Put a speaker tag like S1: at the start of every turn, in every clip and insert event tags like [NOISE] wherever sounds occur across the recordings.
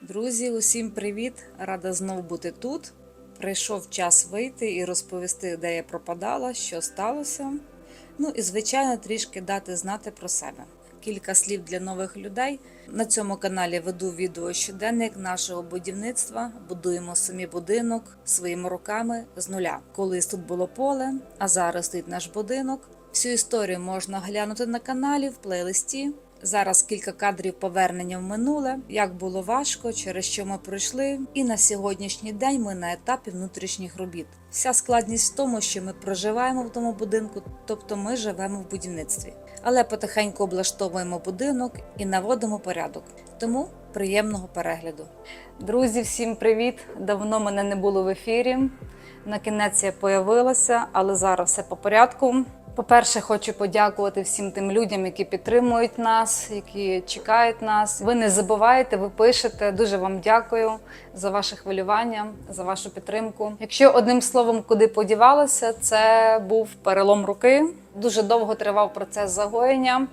S1: Друзі, усім привіт! Рада знов бути тут. Прийшов час вийти і розповісти, де я пропадала, що сталося. Ну і, звичайно, трішки дати знати про себе. Кілька слів для нових людей. На цьому каналі веду відео щоденник нашого будівництва. Будуємо самі будинок своїми руками з нуля. Колись тут було поле, а зараз стоїть наш будинок. Всю історію можна глянути на каналі в плейлисті. Зараз кілька кадрів повернення в минуле, як було важко, через що ми пройшли. І на сьогоднішній день ми на етапі внутрішніх робіт. Вся складність в тому, що ми проживаємо в тому будинку, тобто ми живемо в будівництві, але потихеньку облаштовуємо будинок і наводимо порядок. Тому приємного перегляду. Друзі, всім привіт! Давно мене не було в ефірі. На кінець я появилася, але зараз все по порядку. По-перше, хочу подякувати всім тим людям, які підтримують нас, які чекають нас. Ви не забуваєте, ви пишете. Дуже вам дякую за ваше хвилювання, за вашу підтримку. Якщо одним словом, куди подівалася, це був перелом руки. Дуже довго тривав процес загоєння.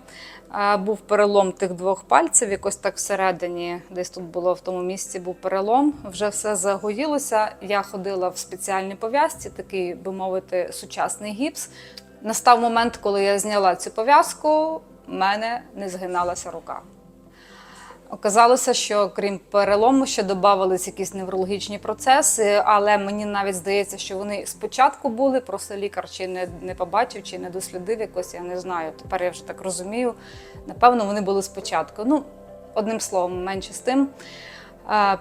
S1: Був перелом тих двох пальців, якось так всередині, десь тут було в тому місці, був перелом. Вже все загоїлося. Я ходила в спеціальній пов'язці, такий, би мовити, сучасний гіпс. Настав момент, коли я зняла цю пов'язку, в мене не згиналася рука. Оказалося, що крім перелому, ще додавались якісь неврологічні процеси, але мені навіть здається, що вони спочатку були, просто лікар чи не, не побачив, чи не дослідив якось, я не знаю. Тепер я вже так розумію. Напевно, вони були спочатку. Ну, одним словом, менше з тим.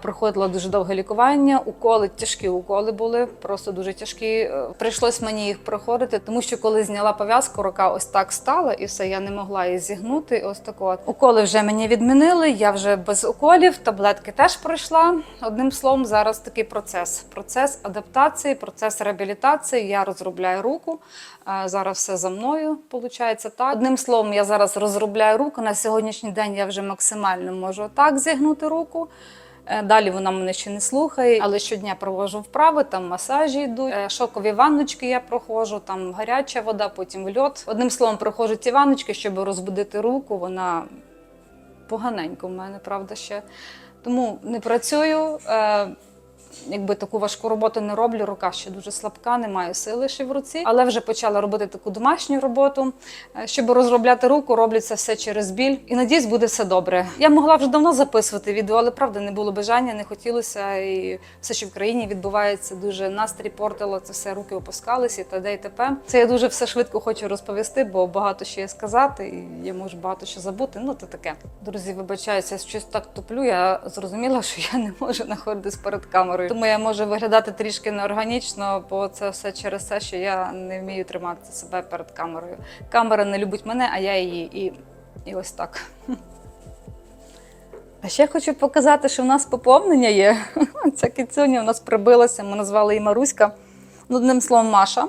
S1: Проходила дуже довге лікування. Уколи тяжкі уколи були, просто дуже тяжкі. Е, Прийшлось мені їх проходити, тому що коли зняла пов'язку, рука ось так стала, і все, я не могла її зігнути. Ось так от. Уколи вже мені відмінили. Я вже без уколів, таблетки теж пройшла. Одним словом, зараз такий процес: процес адаптації, процес реабілітації. Я розробляю руку. Зараз все за мною виходить так. Одним словом, я зараз розробляю руку. На сьогоднішній день я вже максимально можу так зігнути руку. Е, Далі вона мене ще не слухає, але щодня провожу вправи, там масажі йдуть, е, шокові ванночки я проходжу, там гаряча вода, потім льот. Одним словом, проходжу ці ванночки, щоб розбудити руку. Вона поганенько в мене, правда, ще. Тому не працюю. Якби таку важку роботу не роблю, рука ще дуже слабка, немає сили ще в руці. Але вже почала робити таку домашню роботу. Е, Щоб розробляти руку, роблю це все через біль. І надіюсь, буде все добре. Я могла вже давно записувати відео, але правда не було бажання, не хотілося. І все, що в країні відбувається, дуже настрій портило, це все руки опускалися і т.д. і т.п. Це я дуже все швидко хочу розповісти, бо багато що є сказати, і я можу багато що забути. Ну, то таке. Друзі, вибачаюся, щось так туплю. Я зрозуміла, що я не можу знаходитись перед камерою. Тому я можу виглядати трішки неорганічно, бо це все через те, що я не вмію тримати себе перед камерою. Камера не любить мене, а я її. І, і ось так. А ще хочу показати, що в нас поповнення є. [LAUGHS] Ця кицюня в нас прибилася, ми назвали її Маруська. Ну, одним словом, Маша,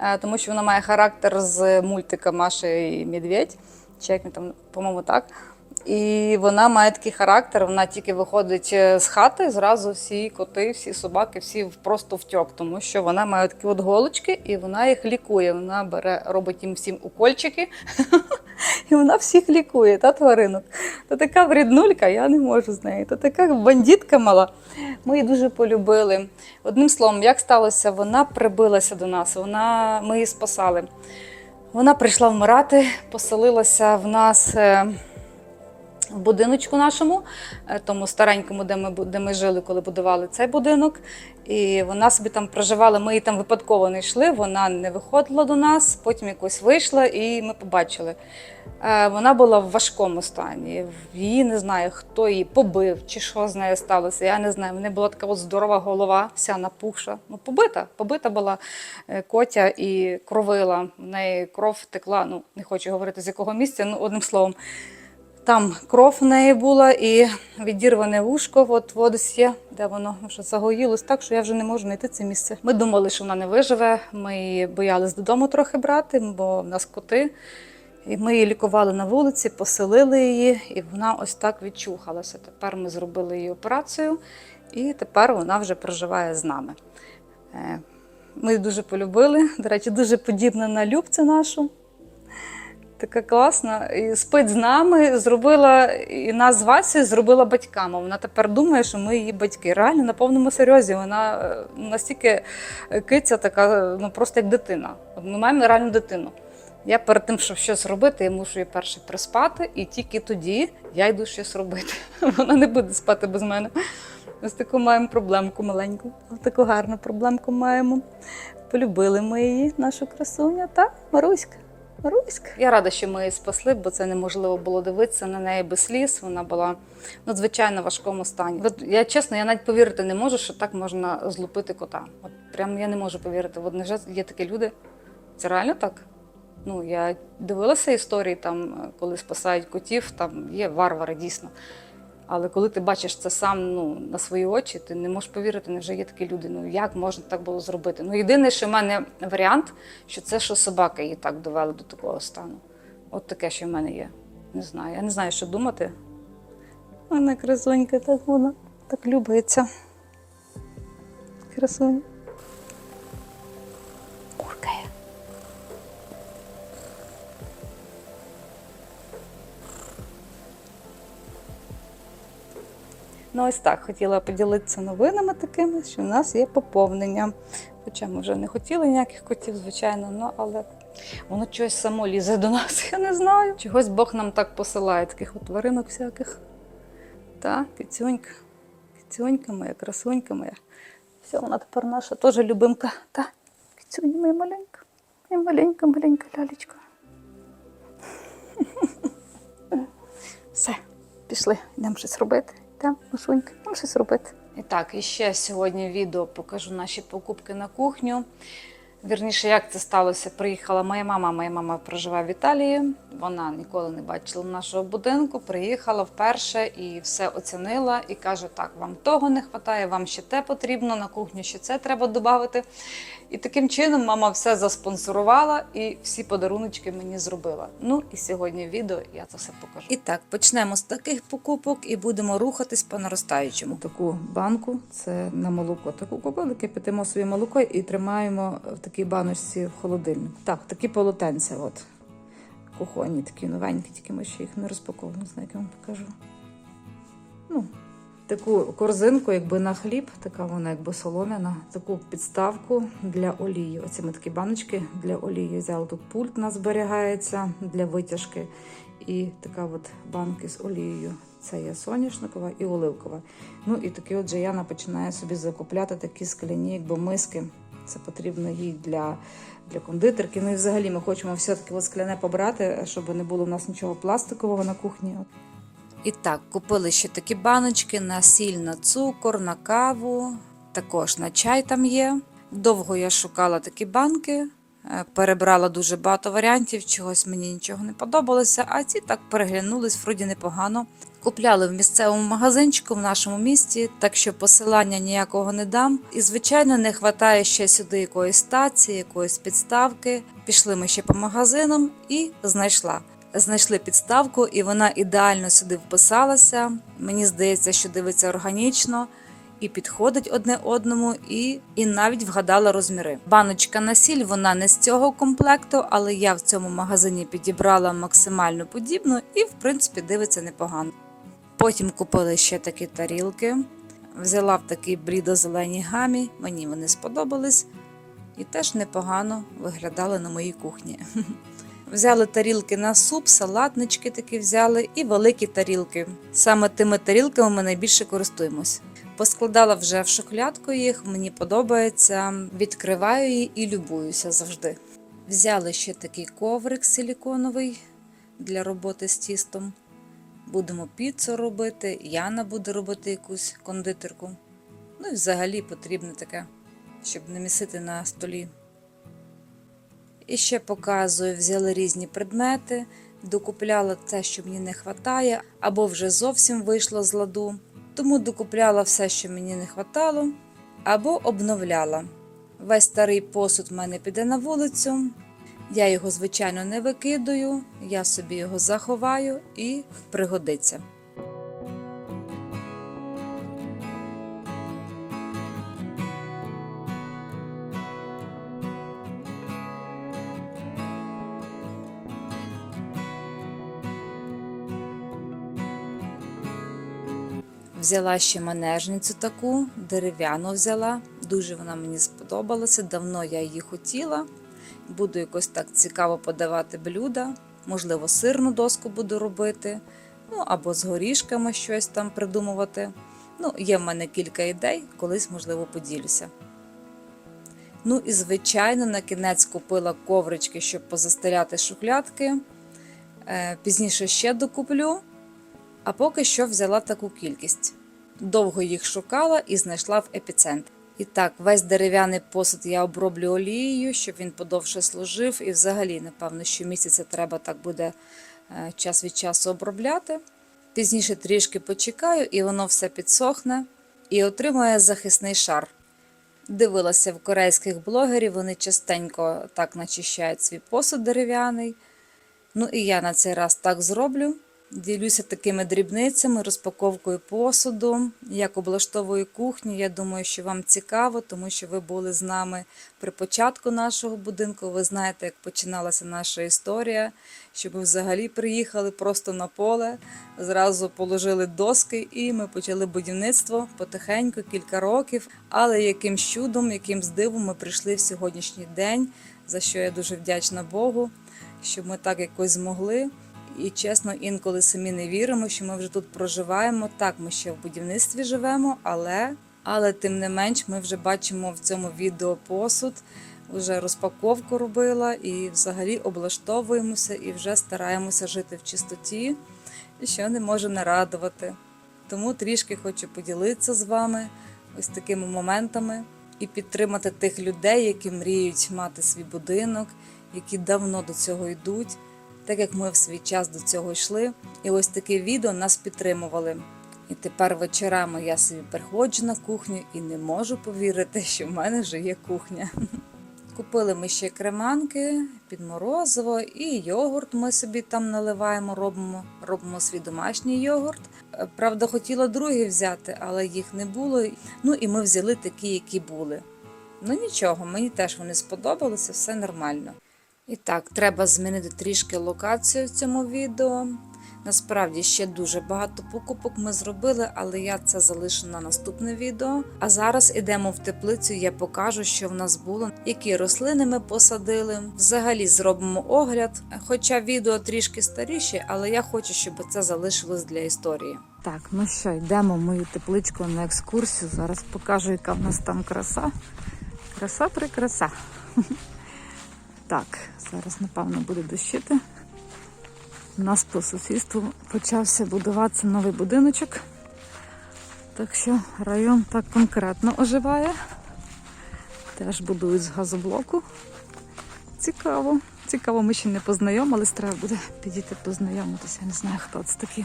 S1: е, тому що вона має характер з мультика Маша і Медведь. Чи як він там, по-моєму, так. І вона має такий характер, вона тільки виходить е, з хати, зразу всі коти, всі собаки, всі просто втьок, тому що вона має такі от голочки і вона їх лікує. Вона бере, робить їм всім укольчики, [LAUGHS] і вона всіх лікує, та тваринок. То така вреднулька, я не можу з нею. То така бандитка мала. Ми її дуже полюбили. Одним словом, як сталося, вона прибилася до нас, вона, ми її спасали. Вона прийшла вмирати, поселилася в нас. Будиночку нашому, е, тому старенькому, де ми, де ми жили, коли будували цей будинок. І вона собі там проживала. Ми її там випадково не йшли, вона не виходила до нас, потім якось вийшла, і ми побачили. Е, Вона була в важкому стані. Її не знаю, хто її побив чи що з нею сталося. Я не знаю. В неї була така от здорова голова, вся напухша. Ну, побита. Побита була е, котя і кровила. В неї кров текла. Ну, не хочу говорити з якого місця, ну одним словом. Там кров в неї була і відірване вушко, от водось є, де воно вже загоїлось так, що я вже не можу знайти це місце. Ми думали, що вона не виживе. Ми її боялись додому трохи брати, бо в нас коти. І ми її лікували на вулиці, поселили її, і вона ось так відчухалася. Тепер ми зробили її операцію, і тепер вона вже проживає з нами. Е, Ми її дуже полюбили. До речі, дуже подібна на Любцю нашу. Така класна. І спить з нами, зробила і нас з Васею зробила батьками. Вона тепер думає, що ми її батьки. Реально на повному серйозі. Вона е, настільки е, киця, така, ну просто як дитина. Ми маємо реальну дитину. Я перед тим, щоб щось робити, я мушу її перше приспати, і тільки тоді я йду щось робити. [LAUGHS] Вона не буде спати без мене. Ось таку маємо проблемку маленьку. Ось таку гарну проблемку маємо. Полюбили ми її, нашу красуню, та Маруська. Маруська. Я рада, що ми її спасли, бо це неможливо було дивитися на неї без сліз. Вона була в надзвичайно важкому стані. От я чесно, я навіть повірити не можу, що так можна злупити кота. От прям я не можу повірити. От невже є такі люди. Це реально так? Ну, я дивилася історії, там, коли спасають котів, там є варвари дійсно. Але коли ти бачиш це сам ну, на свої очі, ти не можеш повірити, невже є такі люди. Ну як можна так було зробити? Ну, єдине, що в мене варіант, що це що собака її так довела до такого стану. От таке, що в мене є. Не знаю. Я не знаю, що думати. Вона красунька, так вона так любиться. Красуня. Куркає. Ну, ось так хотіла поділитися новинами такими, що в нас є поповнення. Хоча ми вже не хотіли ніяких котів, звичайно, ну, але воно чогось само лізе до нас, [LAUGHS] я не знаю. Чогось Бог нам так посилає, таких от тваринок всяких. Та, кицюнька, кицюнька моя, красунька моя. Все, вона тепер наша теж любимка. Та, кицюня моя маленька, моя маленька, маленька лялечка. [LAUGHS] Все, пішли, йдемо щось робити. Йдемо, Машунька, йдемо щось робити. І так, і ще сьогодні відео покажу наші покупки на кухню. Вірніше, як це сталося, приїхала моя мама. Моя мама проживає в Італії. Вона ніколи не бачила нашого будинку. Приїхала вперше і все оцінила. І каже: так, вам того не вистачає, вам ще те потрібно, на кухню ще це треба додати. І таким чином мама все заспонсорувала і всі подаруночки мені зробила. Ну і сьогодні в відео я це все покажу. І так, почнемо з таких покупок і будемо рухатись по наростаючому. Таку банку це на молоко. Таку купили, кипятимо собі молоко і тримаємо в такій баночці в холодильник. Так, такі полотенця, от кухонні, такі новенькі, тільки ми ще їх не розпаковували. Не знаю, як я вам покажу. Ну, таку корзинку, якби на хліб, така вона якби солом'яна, таку підставку для олії. Оці ми такі баночки для олії взяли. Тут пульт у нас зберігається для витяжки. І така от банки з олією. Це є соняшникова і оливкова. Ну і такі от же Яна починає собі закупляти такі скляні, якби миски. Це потрібно їй для, для кондитерки. Ну і взагалі ми хочемо все-таки скляне побрати, щоб не було в нас нічого пластикового на кухні. І так, купили ще такі баночки на сіль, на цукор, на каву, також на чай там є. Довго я шукала такі банки, перебрала дуже багато варіантів, чогось мені нічого не подобалося, а ці так переглянулись, вроді непогано. Купляли в місцевому магазинчику в нашому місті, так що посилання ніякого не дам. І, звичайно, не вистачає ще сюди якоїсь стації, якоїсь підставки. Пішли ми ще по магазинам і знайшла. Знайшли підставку, і вона ідеально сюди вписалася. Мені здається, що дивиться органічно і підходить одне одному, і, і навіть вгадала розміри. Баночка на сіль, вона не з цього комплекту, але я в цьому магазині підібрала максимально подібну і, в принципі, дивиться непогано. Потім купили ще такі тарілки. Взяла в такій блідо-зеленій гамі, мені вони сподобались і теж непогано виглядали на моїй кухні. [LAUGHS] Взяли тарілки на суп, салатнички такі взяли і великі тарілки. Саме тими тарілками ми найбільше користуємось. Поскладала вже в шухлядку їх, мені подобається, відкриваю її і любуюся завжди. Взяли ще такий коврик силіконовий для роботи з тістом. Будемо піцу робити, Яна буде робити якусь кондитерку. Ну і взагалі потрібне таке, щоб не місити на столі. І ще показую, взяли різні предмети, докупляла те, що мені не вистачає, або вже зовсім вийшло з ладу. Тому докупляла все, що мені не вистачало, або обновляла. Весь старий посуд в мене піде на вулицю. Я його, звичайно, не викидаю, я собі його заховаю і пригодиться. Взяла ще манежницю таку, дерев'яну взяла. Дуже вона мені сподобалася. Давно я її хотіла. Буду якось так цікаво подавати блюда. Можливо, сирну доску буду робити. Ну або з горішками щось там придумувати. Ну, є в мене кілька ідей, колись, можливо, поділюся. Ну і, звичайно, на кінець купила коврички, щоб позастеляти шухлядки. Е, Пізніше ще докуплю, а поки що взяла таку кількість. Довго їх шукала і знайшла в епіцентрі. І так, весь дерев'яний посуд я оброблю олією, щоб він подовше служив. І взагалі, напевно, щомісяця треба так буде е, час від часу обробляти. Пізніше трішки почекаю, і воно все підсохне і отримує захисний шар. Дивилася в корейських блогерів, вони частенько так начищають свій посуд дерев'яний. Ну і я на цей раз так зроблю. Ділюся такими дрібницями, розпаковкою посуду, як облаштовую кухню. Я думаю, що вам цікаво, тому що ви були з нами при початку нашого будинку. Ви знаєте, як починалася наша історія, що ми взагалі приїхали просто на поле, зразу положили доски і ми почали будівництво потихеньку, кілька років. Але яким чудом, яким дивом ми прийшли в сьогоднішній день, за що я дуже вдячна Богу, що ми так якось змогли. І чесно, інколи самі не віримо, що ми вже тут проживаємо. Так, ми ще в будівництві живемо, але, але тим не менш, ми вже бачимо в цьому відео посуд, вже розпаковку робила і взагалі облаштовуємося і вже стараємося жити в чистоті, що не може не радувати. Тому трішки хочу поділитися з вами ось такими моментами і підтримати тих людей, які мріють мати свій будинок, які давно до цього йдуть так як ми в свій час до цього йшли, і ось таке відео нас підтримували. І тепер вечорами я собі приходжу на кухню і не можу повірити, що в мене вже є кухня. [LAUGHS] Купили ми ще креманки під морозиво і йогурт ми собі там наливаємо, робимо, робимо свій домашній йогурт. Е, Правда, хотіла другий взяти, але їх не було. Ну і ми взяли такі, які були. Ну нічого, мені теж вони сподобалися, все нормально. І так, треба змінити трішки локацію в цьому відео. Насправді ще дуже багато покупок ми зробили, але я це залишу на наступне відео. А зараз ідемо в теплицю, я покажу, що в нас було, які рослини ми посадили. Взагалі зробимо огляд. Хоча відео трішки старіше, але я хочу, щоб це залишилось для історії. Так, ну що, йдемо в мою тепличку на екскурсію. Зараз покажу, яка в нас там краса. Краса прикраса. Так, зараз, напевно, буде дощити. У нас по сусідству почався будуватися новий будиночок. Так що район так конкретно оживає. Теж будують з газоблоку. Цікаво. Цікаво, ми ще не познайомились, треба буде підійти познайомитися. Я не знаю, хто це такий.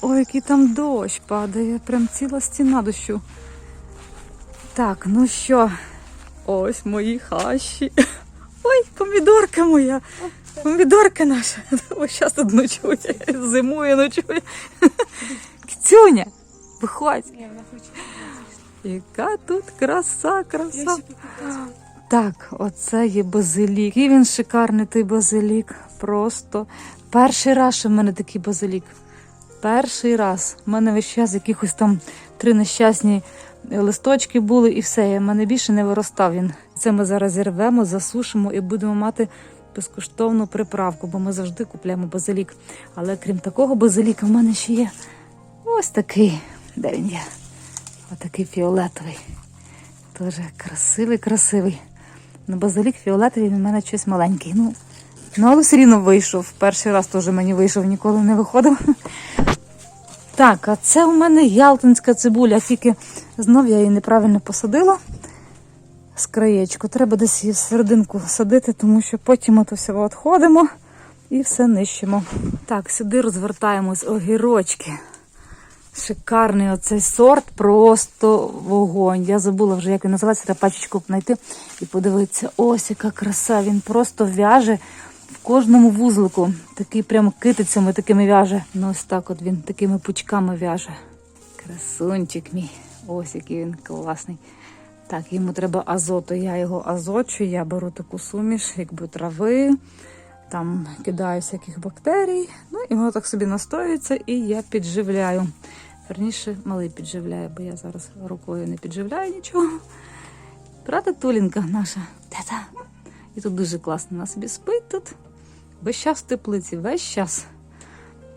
S1: Ой, який там дощ падає, прям ціла стіна дощу. Так, ну що, ось мої хащі. Ой, помідорка моя. Помідорка наша. Ось зараз тут ночує. Зимує, ночує. Кцюня, виходь. Яка тут краса, краса. Так, оце є базилік. І він шикарний той базилік. Просто перший раз, що в мене такий базилік. Перший раз. У мене весь час якихось там три нещасні листочки були і все. В мене більше не виростав він. Це ми зараз зірвемо, засушимо і будемо мати безкоштовну приправку, бо ми завжди купляємо базилік. Але крім такого базиліка, в мене ще є ось такий. Де він є? Отакий фіолетовий. Дуже красивий, красивий. Ну, базилік фіолетовий він в мене щось маленький. Ну, ну але все рівно вийшов. Перший раз теж мені вийшов, ніколи не виходив. Так, а це у мене ялтинська цибуля, тільки знов я її неправильно посадила з краєчку. Треба десь її в серединку садити, тому що потім то все відходимо і все нищимо. Так, сюди розвертаємось огірочки. Шикарний оцей сорт, просто вогонь. Я забула вже, як він називається, треба пачечку знайти і подивитися. Ось яка краса. Він просто в'яже кожному вузлику. Такий прямо китицями такими в'яже. Ну ось так от він такими пучками в'яже. Красунчик мій. Ось який він класний. Так, йому треба азоту. Я його азочу, я беру таку суміш, якби трави, там кидаю всяких бактерій. Ну і воно так собі настоюється, і я підживляю. Верніше, малий підживляє, бо я зараз рукою не підживляю нічого. Правда, Толінка наша тета. І тут дуже класно. Вона собі спить тут. Весь час в теплиці, весь час.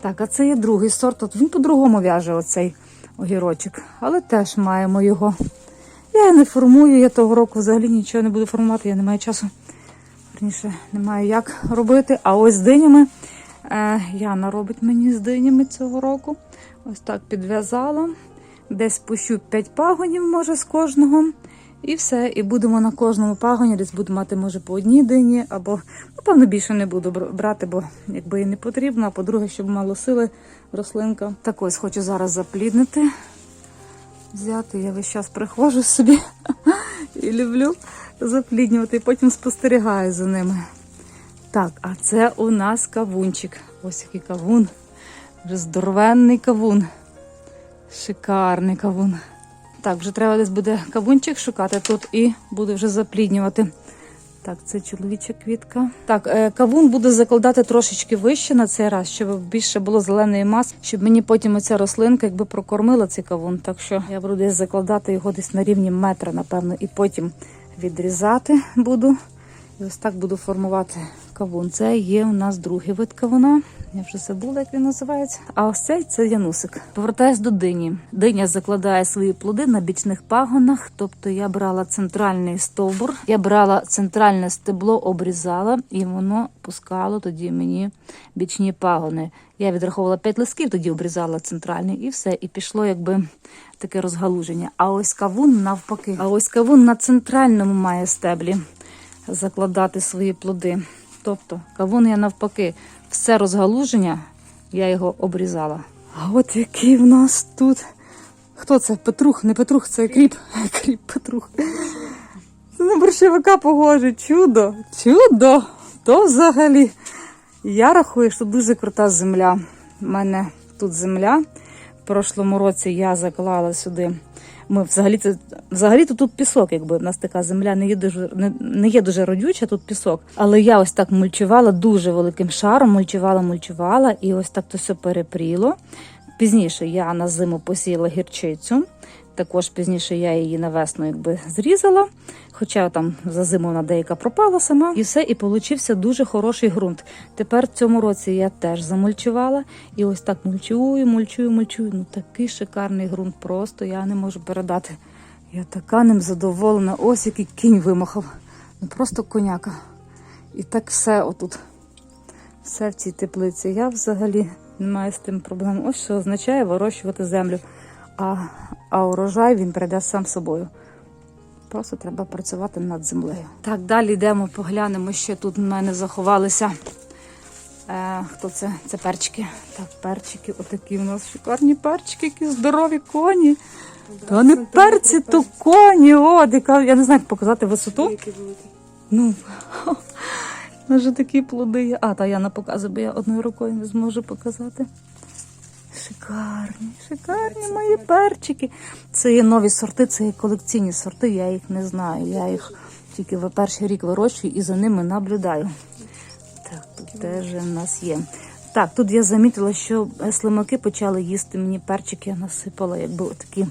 S1: Так, а це є другий сорт. От він по-другому в'яже оцей огірочок. Але теж маємо його. Я не формую, я того року взагалі нічого не буду формувати, я не маю часу. Верніше, не маю як робити. А ось з динями е, Яна робить мені з динями цього року. Ось так підв'язала. Десь пущу 5 пагонів, може, з кожного. І все. І будемо на кожному пагоні, десь буду мати, може, по одній дині, або, напевно, більше не буду брати, бо якби і не потрібно. А по-друге, щоб мало сили рослинка. Так ось хочу зараз запліднити. Взяти, я весь час приходжу собі [LAUGHS] і люблю запліднювати, і потім спостерігаю за ними. Так, а це у нас кавунчик. Ось який кавун. Вже здоровенний кавун. Шикарний кавун. Так, вже треба десь буде кавунчик шукати тут і буду вже запліднювати. Так, це чоловіча квітка. Так, е, кавун буду закладати трошечки вище на цей раз, щоб більше було зеленої маси, щоб мені потім оця рослинка якби прокормила цей кавун. Так що я буду десь закладати його десь на рівні метра, напевно, і потім відрізати буду. І ось так буду формувати кавун. Це є у нас другий вид кавуна. Я вже забула, як він називається. А ось цей це янусик. Повертаюсь до дині. Диня закладає свої плоди на бічних пагонах. Тобто я брала центральний стовбур, я брала центральне стебло, обрізала, і воно пускало тоді мені бічні пагони. Я відраховувала 5 листків, тоді обрізала центральний, і все. І пішло якби таке розгалуження. А ось кавун навпаки. А ось кавун на центральному має стеблі закладати свої плоди. Тобто кавун я навпаки, все розгалуження я його обрізала. А от який в нас тут. Хто це? Петрух, не Петрух, це кріп. Кріп [LAUGHS] Петрух. Це на борщовика погоже. Чудо, чудо. То взагалі. Я рахую, що дуже крута земля. У мене тут земля. В прошлому році я заклала сюди. Ми взагалі це взагалі тут пісок, якби в нас така земля не є дуже не, не є дуже родюча, тут пісок. Але я ось так мульчувала дуже великим шаром, мульчувала, мульчувала, і ось так то все перепріло. Пізніше я на зиму посіяла гірчицю. Також пізніше я її на весну якби зрізала, хоча там за зиму вона деяка пропала сама, і все, і получився дуже хороший ґрунт. Тепер в цьому році я теж замульчувала, і ось так мульчую, мульчую, мульчую. Ну такий шикарний ґрунт, просто я не можу передати. Я така ним задоволена. Ось який кінь вимахав. Ну просто коняка. І так все отут. Все в цій теплиці. Я взагалі не маю з тим проблем. Ось що означає вирощувати землю. А, а урожай він прийде сам собою. Просто треба працювати над землею. Так, далі йдемо, поглянемо, ще тут в мене заховалися. Е, хто це? Це перчики. Так, перчики, отакі у нас шикарні перчики, які здорові коні. То не перці, то коні. О, яка, я не знаю, як показати висоту. Ну, [LAUGHS] вже такі плоди. А, та я не показую, бо я одною рукою не зможу показати. Шикарні, шикарні мої перчики. Це є нові сорти, це є колекційні сорти, я їх не знаю. Я їх тільки в перший рік вирощую і за ними наблюдаю. Так, тут теж в нас є. Так, тут я замітила, що слимаки почали їсти мені перчики, я насипала якби такі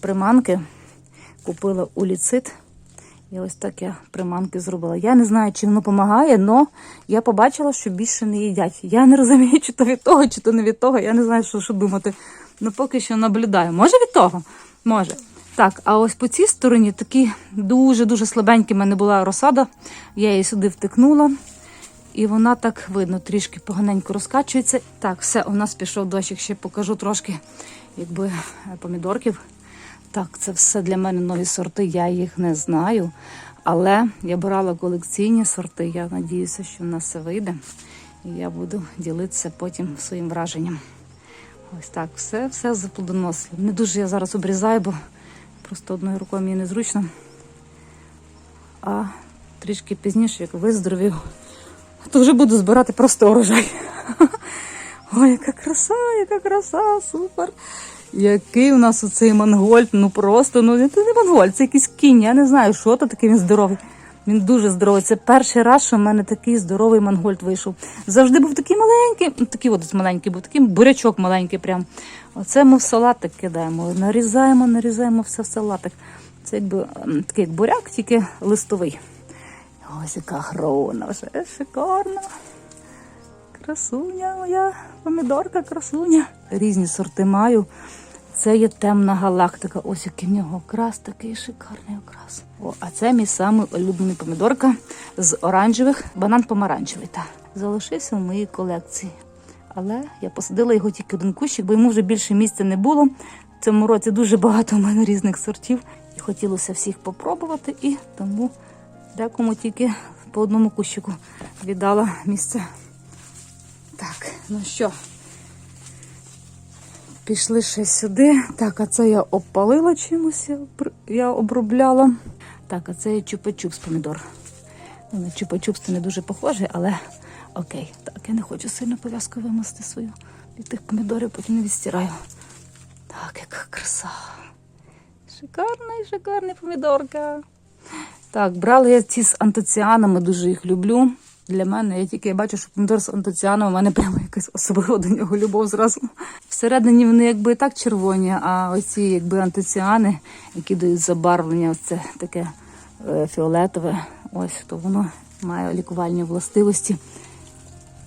S1: приманки. Купила уліцит. І ось так я приманки зробила. Я не знаю, чи воно допомагає, але я побачила, що більше не їдять. Я не розумію, чи то від того, чи то не від того. Я не знаю, що, що думати. Ну поки що наблюдаю. Може від того? Може. Так, а ось по цій стороні такі дуже-дуже слабенькі в мене була розсада. Я її сюди втикнула. І вона так видно, трішки поганенько розкачується. Так, все, у нас пішов дощик, ще покажу трошки, якби помідорків. Так, це все для мене нові сорти, я їх не знаю. Але я брала колекційні сорти. Я надіюся, що в нас все вийде. І я буду ділитися потім своїм враженням. Ось так, все, все заплодоносло. Не дуже я зараз обрізаю, бо просто одною рукою мені незручно. А трішки пізніше, як виздоровів, то вже буду збирати просто урожай. [LAUGHS] Ой, яка краса, яка краса, супер. Який у нас оцей мангольд, ну просто, ну це не мангольд, це якийсь кінь. Я не знаю, що то такий він здоровий. Він дуже здоровий. Це перший раз, що в мене такий здоровий мангольд вийшов. Завжди був такий маленький, ну такий от маленький був, такий бурячок маленький прям. Оце ми в салатик кидаємо. Нарізаємо, нарізаємо все в салатик. Це якби такий як буряк, тільки листовий. Ось яка грона вже шикарна. Красуня моя, помідорка, красуня. Різні сорти маю. Це є темна галактика. Ось який в нього окрас, такий шикарний окрас. О, а це мій самий улюблений помідорка з оранжевих, банан помаранчевий. Та. Залишився в моїй колекції. Але я посадила його тільки один кущик, бо йому вже більше місця не було. В цьому році дуже багато в мене різних сортів. І хотілося всіх попробувати, і тому декому тільки по одному кущику віддала місце. Так, ну що, пішли ще сюди. Так, а це я обпалила чимось, я, обробляла. Так, а це чупа-чупс помідор. Ну, на чупа-чупс це не дуже похожий, але окей. Так, я не хочу сильно пов'язку вимасти свою. Від тих помідорів потім не відстираю. Так, яка краса. Шикарна і шикарна помідорка. Так, брала я ці з антоціанами, дуже їх люблю. Для мене я тільки бачу, що помідор з антоціаном, у мене прямо якась особлива до нього любов зразу. Всередині вони якби і так червоні, а оці якби антоціани, які дають забарвлення, це таке е, фіолетове, ось то воно має лікувальні властивості.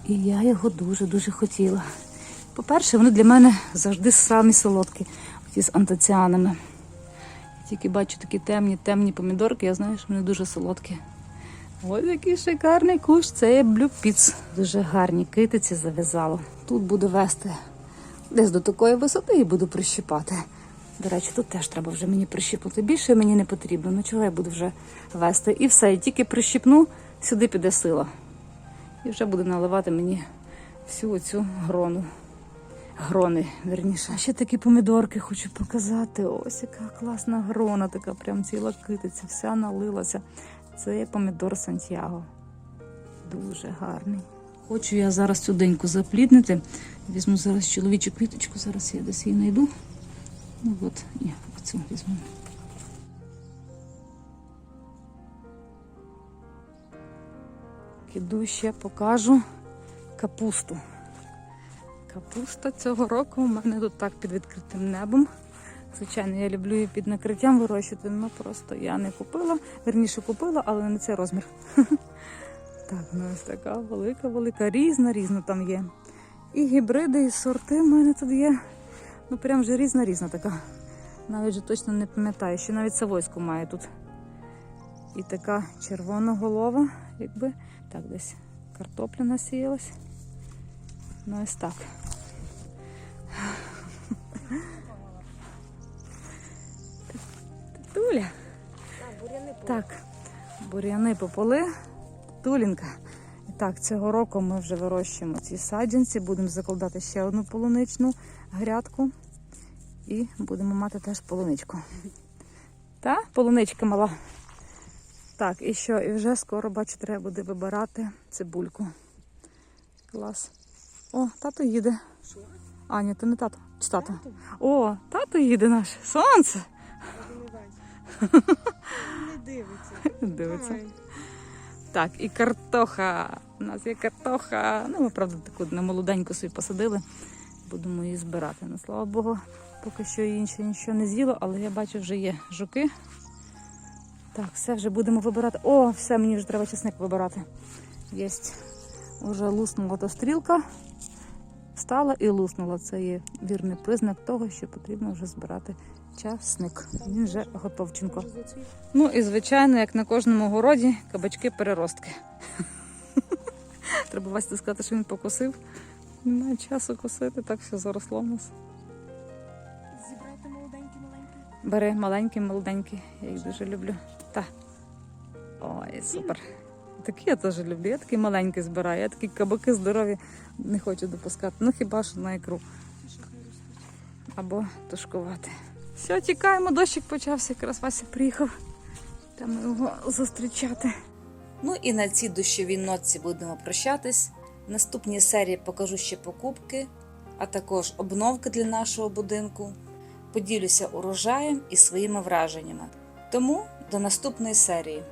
S1: І я його дуже-дуже хотіла. По-перше, вони для мене завжди самі солодкі, ті з антоціанами. Тільки бачу такі темні, темні помідорки, я знаю, що вони дуже солодкі. Ось який шикарний кущ, це є блюпіц. Дуже гарні китиці зав'язало. Тут буду вести десь до такої висоти і буду прищипати. До речі, тут теж треба вже мені прищипнути. Більше мені не потрібно. Ну чого я буду вже вести? І все, і тільки прищипну, сюди піде сила. І вже буде наливати мені всю оцю грону. Грони, верніше. А ще такі помідорки хочу показати. Ось яка класна грона, така прям ціла китиця, вся налилася. Це помідор Сантьяго. Дуже гарний. Хочу я зараз цю деньку запліднити. Візьму зараз чоловічу квіточку, зараз я десь її знайду. Ну от, ні, оцю візьму. Іду ще покажу капусту. Капуста цього року у мене тут так під відкритим небом. Звичайно, я люблю її під накриттям вирощувати, але просто я не купила. Верніше купила, але не цей розмір. [LAUGHS] Так, ну ось така велика, велика, різна, різна там є. І гібриди, і сорти в мене тут є. Ну прям вже різна, різна така. Навіть же точно не пам'ятаю, що навіть Савойську має тут. І така червона голова, якби. Так, десь картопля насіялась. Ну ось так. Туля. Так, бур'яни пополи. Тулінка. І так, цього року ми вже вирощуємо ці саджанці, будемо закладати ще одну полуничну грядку і будемо мати теж полуничку. Та, полуничка мала. Так, і що? І вже скоро, бачу, треба буде вибирати цибульку. Клас. О, тато їде. А, ні, то не тато. Чи тато? О, тато їде наш. Сонце.
S2: Не дивиться.
S1: Дивиться.
S2: Ой.
S1: Так, і картоха. У нас є картоха. Ну, ми, правда, таку на молоденьку собі посадили. Будемо її збирати. Ну, слава Богу, поки що інше нічого не з'їло, але я бачу, вже є жуки. Так, все вже будемо вибирати. О, все, мені вже треба чесник вибирати. Єсть. Уже луснула та стрілка. Встала і луснула. Це є вірний признак того, що потрібно вже збирати часник. Він вже готовченко. Ну і звичайно, як на кожному городі, кабачки переростки. Треба Васі сказати, що він покосив. Немає часу косити, так все заросло в нас.
S2: Зібрати молоденькі маленькі.
S1: Бери маленькі, молоденькі. Я їх дуже люблю. Та. Ой, супер. Такі я теж люблю. Я такі маленькі збираю. Я такі кабаки здорові не хочу допускати. Ну хіба що на ікру. Або тушкувати. Все, тікаємо, дощик почався, якраз Вася приїхав. Там його зустрічати.
S3: Ну і на цій дощовій нотці будемо прощатись. В наступній серії покажу ще покупки, а також обновки для нашого будинку. Поділюся урожаєм і своїми враженнями. Тому до наступної серії.